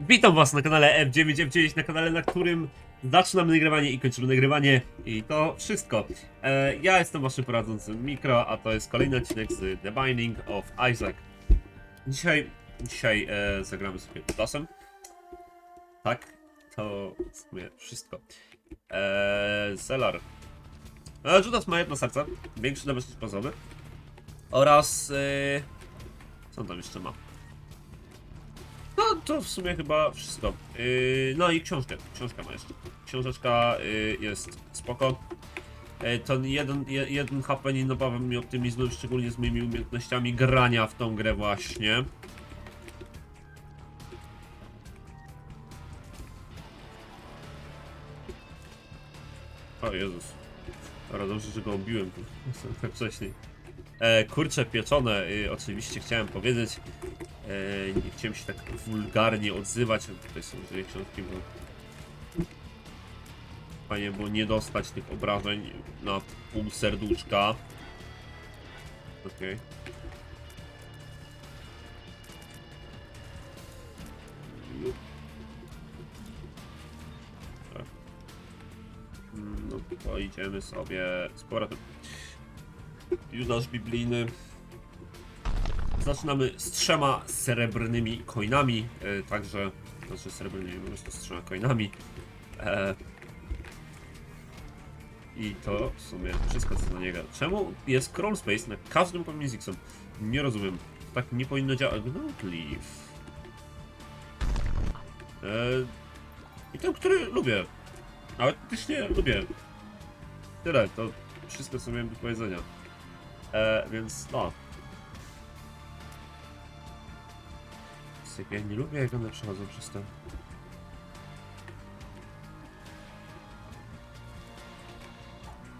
Witam was na kanale F9F9, na kanale, na którym zaczynamy nagrywanie i kończymy nagrywanie i to wszystko. E, ja jestem waszym prowadzącym Mikro, a to jest kolejny odcinek z The Binding of Isaac. Dzisiaj, dzisiaj e, zagramy sobie Judasem. Tak, to w sumie wszystko. E, Zelar. E, Judas ma jedno serce, większy niż bazowy. Oraz... E, co on tam jeszcze ma? No to w sumie chyba wszystko. Yy, no i książkę. Książka ma jeszcze. Książeczka yy, jest spoko. Yy, ten jeden, je, jeden HP nie nabawa mi optymizmem, szczególnie z moimi umiejętnościami grania w tą grę właśnie. O Jezus. Dobra, dobrze, że go obiłem wcześniej. E, kurcze pieczone, y, oczywiście chciałem powiedzieć. Nie chciałem się tak wulgarnie odzywać, ale tutaj są dwie książki, bo fajnie było nie dostać tych obrażeń na pół serduszka. Okej. Tak. Mm, No to idziemy sobie z powrotem. Judasz biblijny. Zaczynamy z trzema srebrnymi coinami, e, także, znaczy srebrnymi, po prostu z trzema coinami. E, I to w sumie wszystko co do niego. Czemu jest crawl space na każdym poziomie Zixem? Nie rozumiem. Tak nie powinno działać. Gnut Leaf. E, I ten, który lubię. Ale też nie lubię. Tyle, to wszystko co miałem do powiedzenia. E, więc no. Ja nie lubię jak one przechodzą przez to.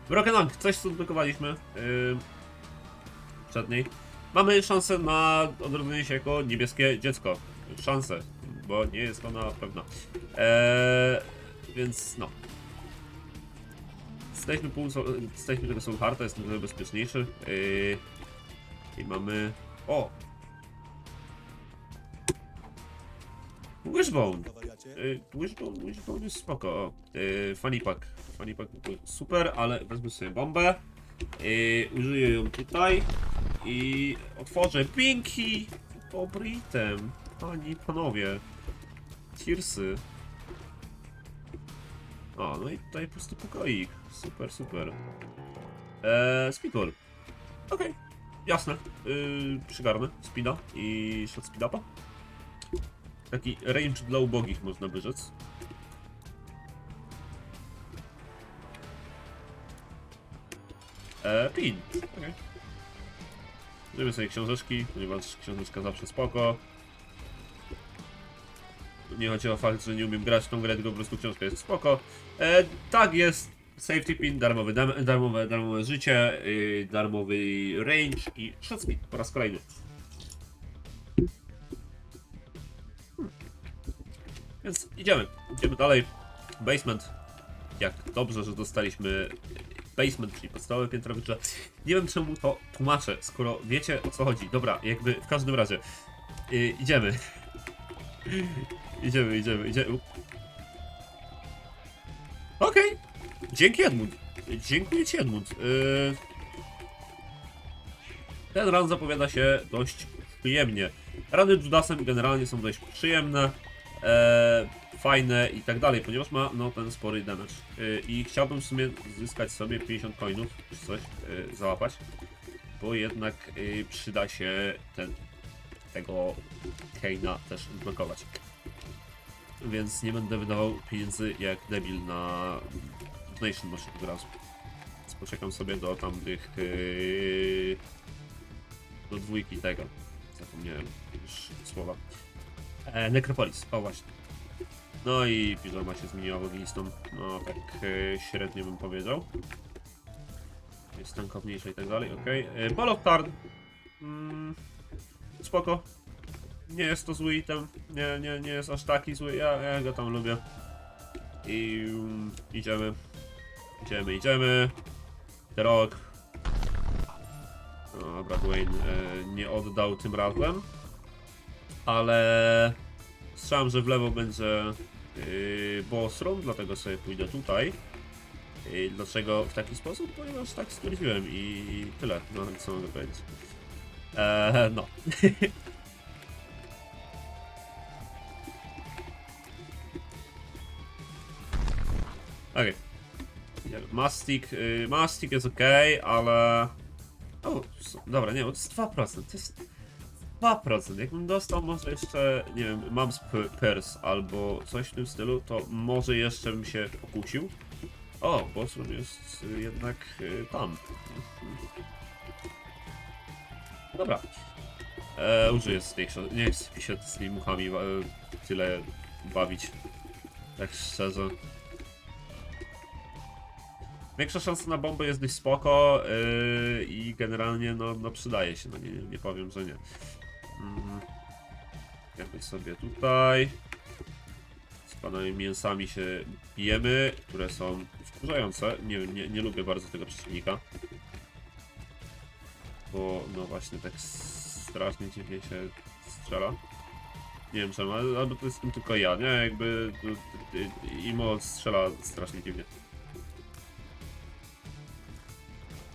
Broken Lung, coś co odblokowaliśmy. Yy, przedniej. Mamy szansę na odrodzenie się jako niebieskie dziecko. Szansę, bo nie jest ona pewna. Eee, więc no. Jesteśmy pół, jesteśmy tego Soul Hearta, jest trochę bezpieczniejszy. Yy, I mamy... O! Wishbone! Yy, Wishbone, Wishbone jest spoko. O, Yy, funny Pack. Funny Pack super, ale wezmę sobie bombę. Yy, użyję ją tutaj. I otworzę Pinky! Pobritem. Pani, panowie. Tearsy. O, no i tutaj prostu pokoik. Super, super. Eee, speedball. Okej, jasne. Yy, przygarnę speeda i shot speed upa. Taki range dla ubogich można by rzec. Eee, pin. Okej. Weźmiemy sobie książeczki, ponieważ książeczka zawsze spoko. Nie chodzi o fakt, że nie umiem grać w tą grę, tylko po prostu książka jest spoko. E, tak jest. Safety pin, darmowy, darmowe, darmowe życie, yy, darmowy range i shot speed po raz kolejny. Więc idziemy, idziemy dalej. Basement. Jak dobrze, że dostaliśmy basement, czyli podstawowe piętro wyczucia. Nie wiem czemu to tłumaczę, skoro wiecie o co chodzi. Dobra, jakby w każdym razie. Yy, idziemy. idziemy, idziemy, idziemy. Okej. Dzięki Edmund. Dziękuję Ci Edmund. Yy... Ten run zapowiada się dość przyjemnie. Rany Judasem generalnie są dość przyjemne, e, fajne i tak dalej, ponieważ ma no, ten spory damage. Yy, I chciałbym w sumie zyskać sobie 50 coinów, czy coś, yy, załapać, bo jednak yy, przyda się ten, tego Keina też blokować. Więc nie będę wydawał pieniędzy jak debil na donation może tego razu. Więc poczekam sobie do tamtych yy, do dwójki tego. Zapomniałem już słowa. E, Necropolis, o właśnie. No i pizorma się zmieniła w ognistą. No tak yy, średnio bym powiedział. Jest tankowniejsza i tak dalej, okej. Okay. Pollock Card. Mm, spoko. Nie jest to zły item. Nie, nie, nie jest aż taki zły. Ja, ja go tam lubię. I um, idziemy. Idziemy, idziemy. The Rock. Dobra, Dwayne e, nie oddał tym razem. Ale Słyszałem, że w lewo będzie yy, boss dlatego sobie pójdę tutaj. Yy, dlaczego w taki sposób? Ponieważ tak stwierdziłem i tyle, no co mogę powiedzieć. Eee, no. Okej. Okay. Mastik, yy, Mastik jest ok, ale... O, dobra, nie, to jest 2%, to jest 2%. Jakbym dostał może jeszcze, nie wiem, mam pers albo coś w tym stylu, to może jeszcze bym się pokusił. O, bossroom jest y, jednak y, tam. Dobra. E, użyję tych, nie chcę się z tymi muchami e, tyle bawić. Tak szczerze. Większa szansa na bombę jest dość spoko yy, i generalnie no, no przydaje się, no nie, nie powiem, że nie. Mm. Jakby sobie tutaj. Z panami mięsami się bijemy, które są wkurzające. Nie, nie, nie lubię bardzo tego przeciwnika. Bo no właśnie tak strasznie dziwnie się strzela. Nie wiem czemu, albo to jestem tylko ja, nie? Jakby Imo strzela strasznie dziwnie.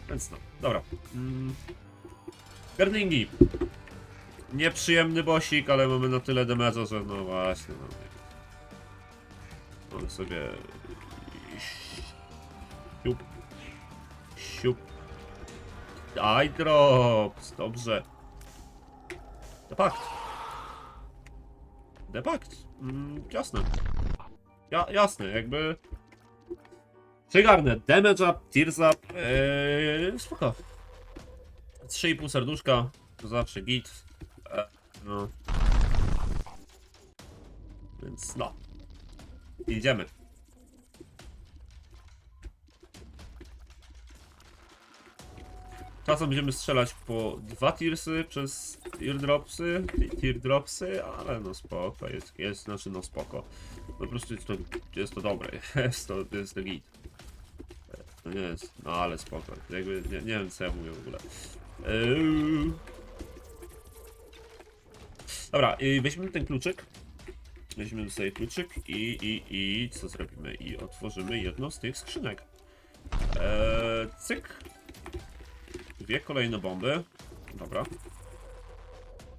Więc no, dobra. Mm. Nieprzyjemny bosik, ale mamy na tyle damage'a, że no właśnie, no. Mamy sobie... Siup. Siup. Daj drops, dobrze. Depakt. Depakt. Mm, jasne. Ja, jasne, jakby... Przygarnę. Damage up, tears up. Eee, spoko. 3,5 serduszka. To zawsze git. No. Więc no. Idziemy. Czasem będziemy strzelać po dwa tearsy przez teardropsy, teardropsy, ale no spoko, jest, jest, znaczy no spoko. Po prostu jest to, jest to dobre, jest to, jest to git. To nie jest, no ale spoko, jakby nie, nie wiem co ja mówię w ogóle. Eee... Dobra, i weźmiemy ten kluczyk. Weźmiemy sobie kluczyk i, i, i co zrobimy? I otworzymy jedną z tych skrzynek. Eee, cyk. Dwie kolejne bomby. Dobra.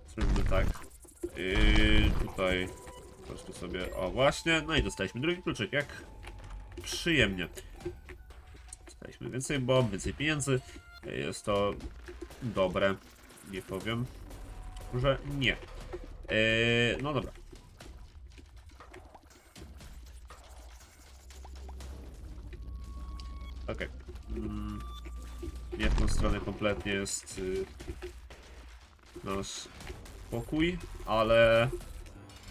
Zrobimy tak. Yy, tutaj po prostu sobie. O, właśnie. No i dostaliśmy drugi kluczyk. Jak przyjemnie. Dostaliśmy więcej bomb, więcej pieniędzy. Jest to dobre. Nie powiem, że nie. Yy, no dobra. Okej. Mm, nie w tą stronę kompletnie jest y, nasz pokój, ale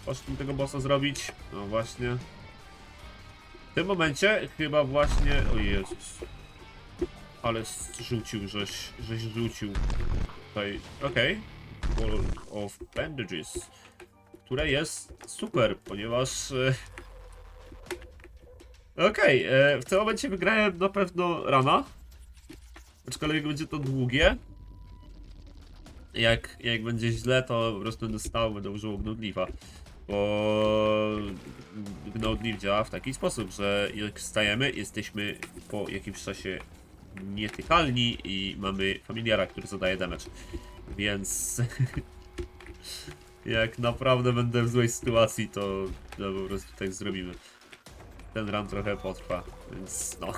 poszedłem tego bossa zrobić. No właśnie. W tym momencie chyba właśnie. O Jezus. Ale rzucił, żeś, żeś rzucił. Tutaj. Okej. Wall of bandages. Które jest super, ponieważ. e, Okej, e, w tym momencie wygrałem na pewno rana. Aczkolwiek będzie to długie. Jak, jak będzie źle, to po prostu będę stał, będę używał gnodliwa. Bo gnodliw działa w taki sposób, że jak stajemy, jesteśmy po jakimś czasie nietykalni i mamy familiara, który zadaje damage. Więc jak naprawdę będę w złej sytuacji, to, to po prostu tak zrobimy. Ten run trochę potrwa, więc no.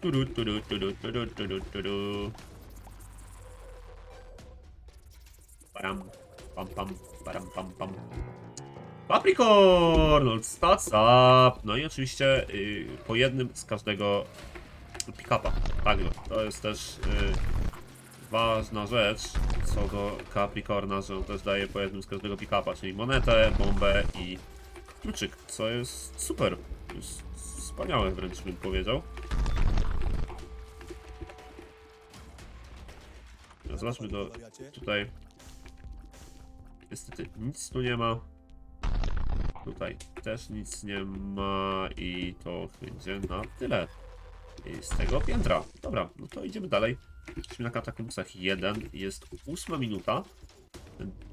Turu, turu, turu, turu, turu, turu. Param, pam, pam, param, pam, pam. Papricorn! Old Stats up! No i oczywiście y, po jednym z każdego pick-upa. Tak, no, to jest też y, ważna rzecz co do Capricorna, że on też daje po jednym z każdego pick-upa, czyli monetę, bombę i kluczyk, co jest super. Jest wspaniałe wręcz bym powiedział. Zobaczmy go tutaj. Niestety nic tu nie ma. Tutaj też nic nie ma i to będzie na tyle y, z tego piętra. Dobra, no to idziemy dalej. Jesteśmy na katakumbsach 1, jest ósma minuta.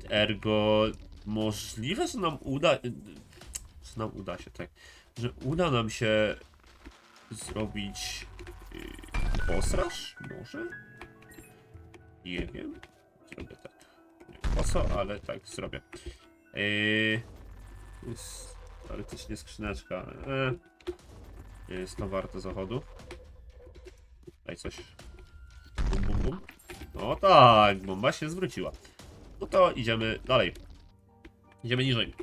Ergo możliwe, że nam uda... y, Że nam uda się, tak. Że uda nam się zrobić yy, posraż? Może? Nie wiem. Zrobię tak. Nie po co, ale tak zrobię. Yy, jest teoretycznie skrzyneczka. E, nie jest to warte zachodu. Daj coś. Bum, bum, bum. No tak, bomba się zwróciła. No to idziemy dalej. Idziemy niżej.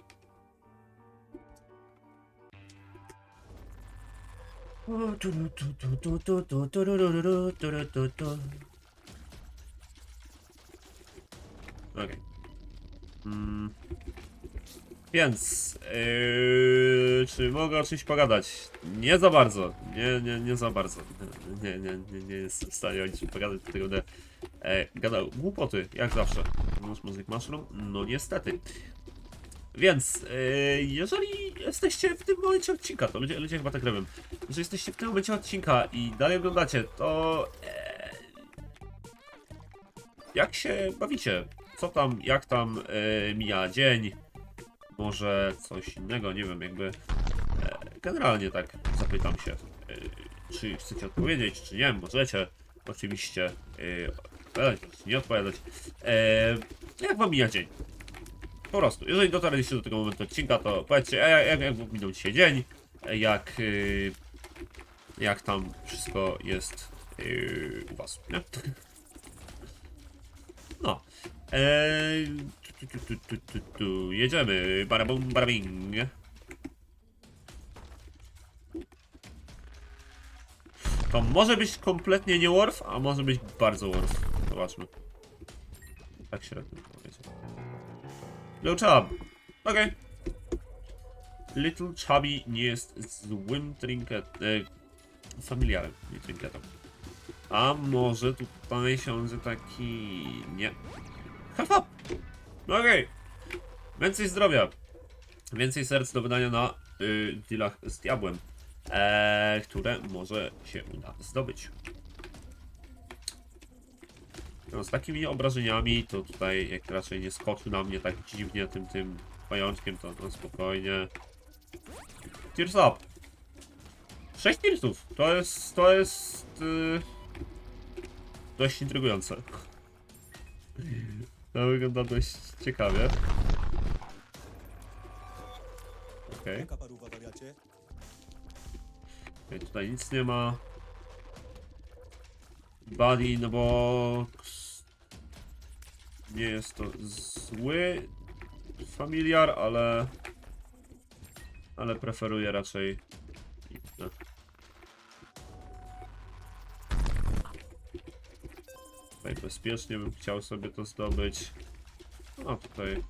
Okej. Mm. Więc, yy, czy mogę o czymś pogadać? Nie za bardzo. Nie, nie, nie za bardzo. Nie, nie, nie, nie jestem w stanie o niczym pogadać, dlatego będę e, gadał głupoty, jak zawsze. Masz Music Mushroom? No niestety. Więc, yy, jeżeli jesteście w tym momencie odcinka, to ludzie, ludzie chyba tak robią. Jeżeli jesteście w tym momencie odcinka i dalej oglądacie, to e, jak się bawicie? Co tam, jak tam e, mija dzień? Może coś innego, nie wiem, jakby e, generalnie tak zapytam się, e, czy chcecie odpowiedzieć, czy nie, możecie oczywiście e, odpowiadać, czy nie odpowiadać. Jak wam mija dzień? Po prostu, jeżeli dotarliście do tego momentu odcinka, to powiedzcie, e, jak, jak minął dzisiaj dzień, jak, jak tam wszystko jest u was, nie? No. Eee, tu, tu, tu, tu, tu, tu. Jedziemy. Barabum, barabing. To może być kompletnie nie Worf, a może być bardzo Worf. Zobaczmy. Tak średnio powiedział. Little Chub. Okej. Little Chubby nie jest złym trinket... E, familiarem, nie trinketem. A może tutaj siądzie taki... Nie. Half up! No Okej. Więcej zdrowia. Więcej serc do wydania na y, dealach z diabłem. E, które może się uda zdobyć. No, z takimi obrażeniami to tutaj jak raczej nie skoczył na mnie tak dziwnie tym tym pajączkiem, to no, spokojnie. Tears up! 6 tearsów! To jest, to jest... y, dość intrygujące. To wygląda dość ciekawie. Okej, Jaka paruwa wariacie? okay, tutaj nic nie ma. Buddy, no bo... Nie jest to zły familiar, ale... Ale preferuję raczej... inne. Tutaj bezpiecznie bym chciał sobie to zdobyć. No tutaj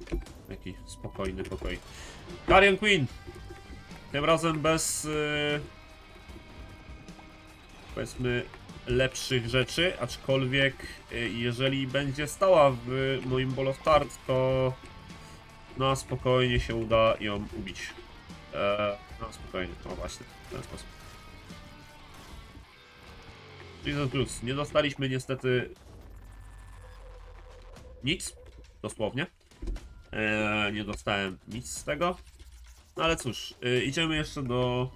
taki spokojny pokoj. Guardian Queen! Tym razem bez yy, powiedzmy lepszych rzeczy, aczkolwiek yy, jeżeli będzie stała w moim Ball of Tart, to na spokojnie się uda ją ubić. Eee, na spokojnie, no właśnie, w ten sposób. Jesus Plus, nie dostaliśmy niestety nic, dosłownie. Eee, nie dostałem nic z tego. No ale cóż, y, idziemy jeszcze do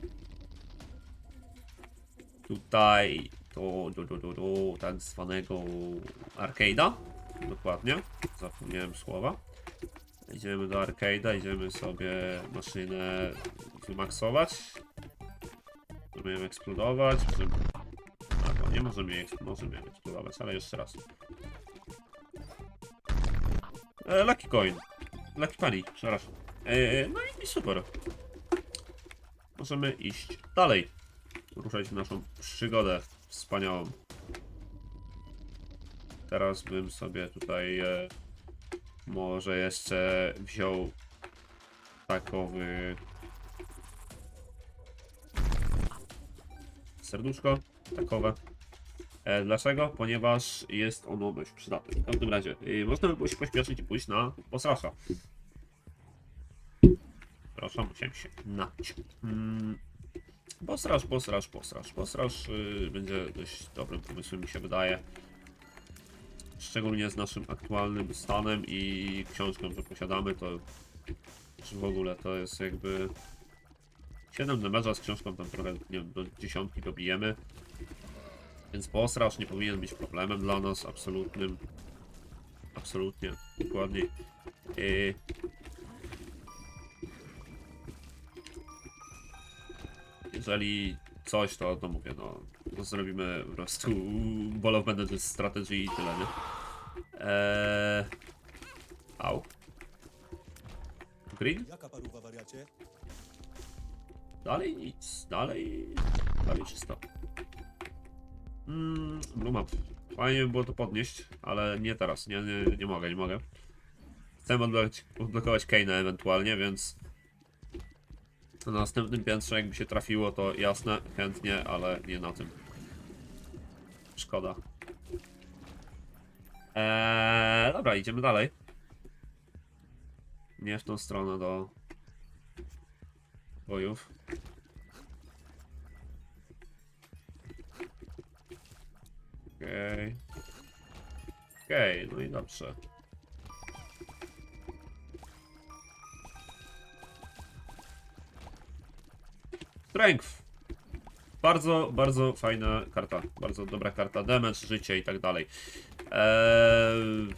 tutaj do, do, do, do, do tak zwanego arcade'a. Dokładnie, zapomniałem słowa. Idziemy do arcade'a, idziemy sobie maszynę wymaksować. Możemy ją eksplodować. Możemy... A, nie możemy jej, możemy ją eksplodować, ale jeszcze raz. E, Lucky Coin. Lucky Penny, przepraszam. E, no i, i super. Możemy iść dalej. Ruszać w naszą przygodę wspaniałą. Teraz bym sobie tutaj e, może jeszcze wziął takowy serduszko, takowe. E, dlaczego? Ponieważ jest ono dość przydatne. W każdym razie, y, można by było się pośpieszyć i pójść na posrasza. Przepraszam, musiałem się napić. Mm. Posraż, posraż, posraż, posraż yy, będzie dość dobrym pomysłem, mi się wydaje. Szczególnie z naszym aktualnym stanem i książką, że posiadamy, to czy w ogóle to jest jakby 7 damage'a z książką tam trochę, nie wiem, do dziesiątki dobijemy. Więc posraż nie powinien być problemem dla nas, absolutnym. Absolutnie, dokładnie. Yy, jeżeli coś, to, to mówię, no, to zrobimy po prostu Ball of Bandage strategy i tyle, nie? Eee... Au. Green? Jaka paruwa wariacie? Dalej nic, dalej, dalej czysto. Mm, Blue map. Fajnie by było to podnieść, ale nie teraz, nie, nie, nie mogę, nie mogę. Chcę odblokować, odblokować Kane'a ewentualnie, więc na następnym piętrze jakby się trafiło, to jasne, chętnie, ale nie na tym. Szkoda. Eee, dobra, idziemy dalej. Nie w tą stronę do bojów. Okej. Okej, no i dobrze. Strength. Bardzo, bardzo fajna karta. Bardzo dobra karta. Damage, życie i tak dalej. Eee...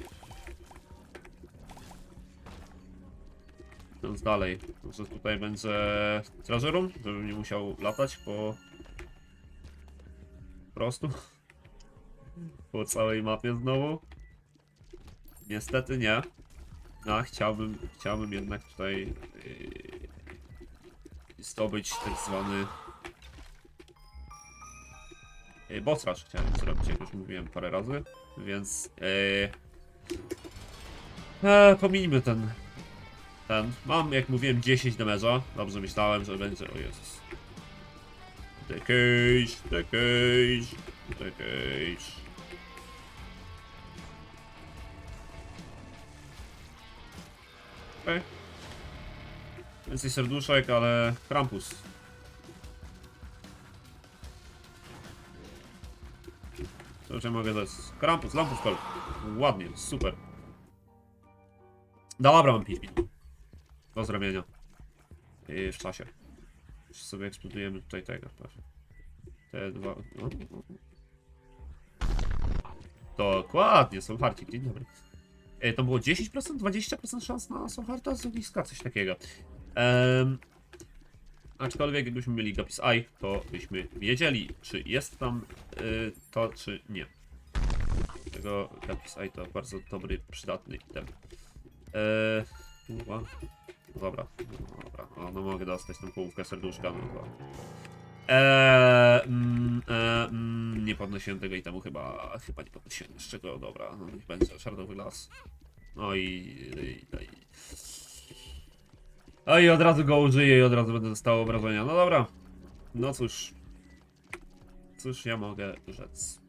Idąc dalej. Może tutaj będzie treasure room, żebym nie musiał latać po... Po prostu. Po całej mapie znowu. Niestety nie. No, chciałbym, chciałbym jednak tutaj yy, zdobyć tak zwany yy, boss rush chciałem zrobić, jak już mówiłem parę razy, więc yy, e, ten ten. Mam, jak mówiłem, 10 damage'a. Dobrze myślałem, że będzie. O Jezus. The cage, the cage, the cage. Okej. Więcej serduszek, ale Krampus. Co ja mogę dać? Krampus, Lampus Kol. Ładnie, super. Dobra, mam 5 minut. Do zrobienia. I w czasie. Już sobie eksplodujemy tutaj tego. Te dwa. No. Dokładnie, są harci. Dzień dobry. E, to było 10%, 20% szans na Soharta z ogniska, coś takiego. Em, aczkolwiek jakbyśmy mieli Gapis Eye, to byśmy wiedzieli, czy jest tam y, to, czy nie. Tego Gapis Eye to bardzo dobry, przydatny item. E. No dobra, no dobra, no, mogę dostać tą połówkę serduszka, no. Eee, mm, e, mm, nie podnosiłem tego itemu chyba, chyba nie podnosiłem, z czego, dobra, no niech będzie szardowy las. No i, no i... No i od razu go użyję i od razu będę dostało obrażenia, no dobra. No cóż. Cóż ja mogę rzec.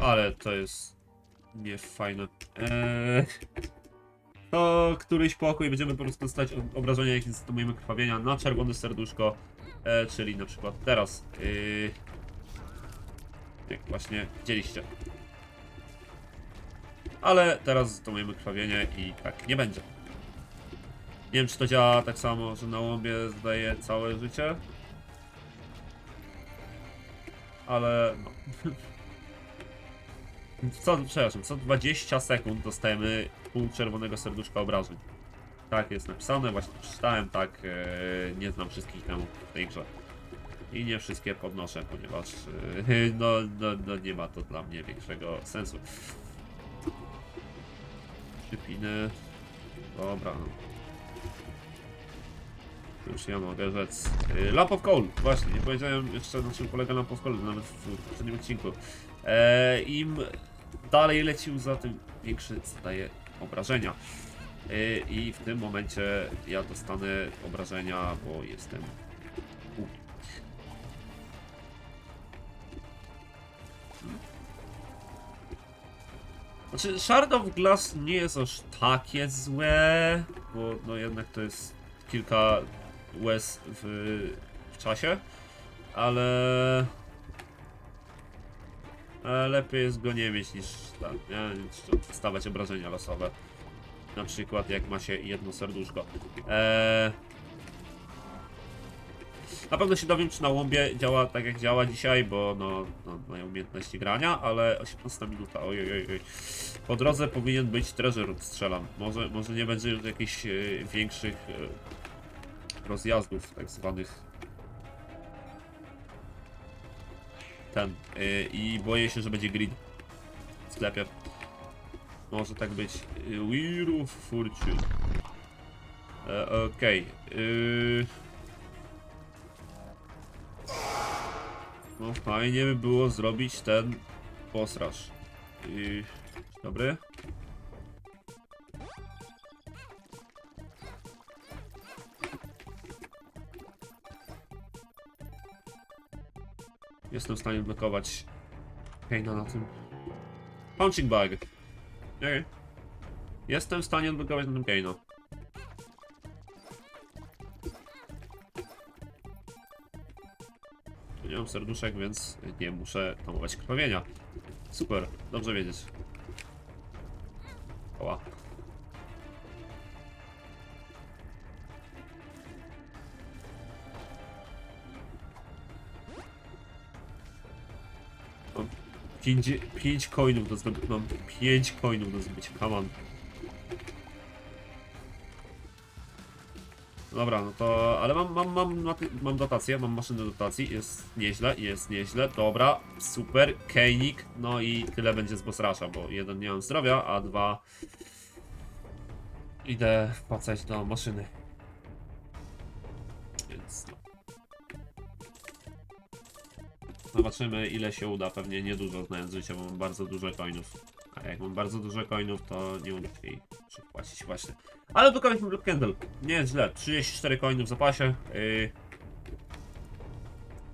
Ale to jest niefajne. Eee, to któryś pokój będziemy po prostu dostać obrażenia, jakie zdobujemy krwawienia na czerwone serduszko, e, czyli na przykład teraz. Yy, jak właśnie widzieliście. Ale teraz zdobujemy krwawienie i tak nie będzie. Nie wiem, czy to działa tak samo, że na łąbie zdaje całe życie. Ale no. Co, przepraszam, co 20 sekund dostajemy pół czerwonego serduszka obrażeń. Tak jest napisane, właśnie przeczytałem, tak, e, nie znam wszystkich tam w tej grze. I nie wszystkie podnoszę, ponieważ e, no, no, no nie ma to dla mnie większego sensu. Przypiny. Dobra. Już ja mogę rzec. E, Lamp of Coal, właśnie, nie powiedziałem jeszcze na czym polega Lamp of Coal, nawet w poprzednim odcinku. E, Im dalej lecił za tym większy zadaje obrażenia. E, I w tym momencie ja dostanę obrażenia, bo jestem. Znaczy, Shard of Glass nie jest aż takie złe, bo no jednak to jest kilka łez w, w czasie, ale... lepiej jest go nie mieć niż nie? Niż stawiać obrażenia losowe. Na przykład jak ma się jedno serduszko. Eee... Na pewno się dowiem, czy na łąbie działa tak jak działa dzisiaj, bo no, no mają umiejętności grania, ale 18 minuta, oj, oj, oj. Po drodze powinien być treasure, strzelam. Może, może nie będzie już jakichś e, większych e, rozjazdów, tak zwanych. Ten. E, I boję się, że będzie grid w sklepie. Może tak być. Wheel of Fortune. E, Okej. y, No fajnie by było zrobić ten posraż. I... Dobry. Jestem w stanie blokować Kane'a na tym. Punching bag. Okej. Jestem w stanie odblokować na tym Kane'a. Nie mam serduszek, więc nie muszę tamować krwawienia. Super, dobrze wiedzieć. Oła. 5, 5 coinów do zdobycia. Mam 5 coinów do zdobycia. Come on. Dobra, no to. Ale mam, mam, mam, mam dotację, mam maszynę dotacji. Jest nieźle, jest nieźle. Dobra, super. Kejnik. No i tyle będzie z bossrasza, bo jeden nie mam zdrowia, a dwa. Idę wpłacać do maszyny. Zobaczymy ile się uda. Pewnie niedużo znając życie, bo mam bardzo dużo coinów. A jak mam bardzo dużo coinów, to nie jej przypłacić właśnie. Ale blokowaliśmy Blood Candle. Nie źle. 34 coinów w zapasie. Yy...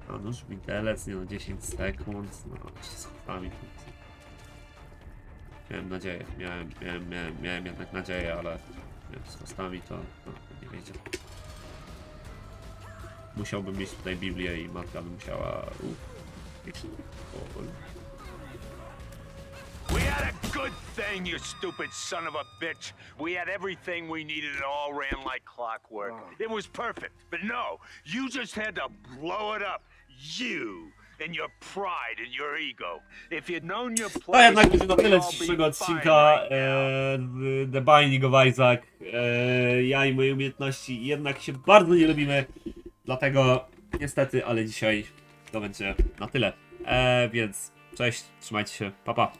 A nóż widelec, nie no 10 sekund. No, z chłopami. Miałem nadzieję, miałem, miałem, miałem, miałem jednak nadzieję, ale z kostami to no, nie wiedział. Musiałbym mieć tutaj Biblię i matka by musiała... We had a good thing, you stupid son of a bitch. We had everything we needed. It all ran like clockwork. It was perfect. But no, you just had to blow it up. You and your pride and your ego. If you'd known your To place, jednak będzie na tyle we'd all be dzisiejszego fine odcinka right now. e, The Binding of Isaac. E, ja i moje umiejętności jednak się bardzo nie lubimy, dlatego niestety, ale dzisiaj to będzie na tyle. E, więc cześć, trzymajcie się, pa pa.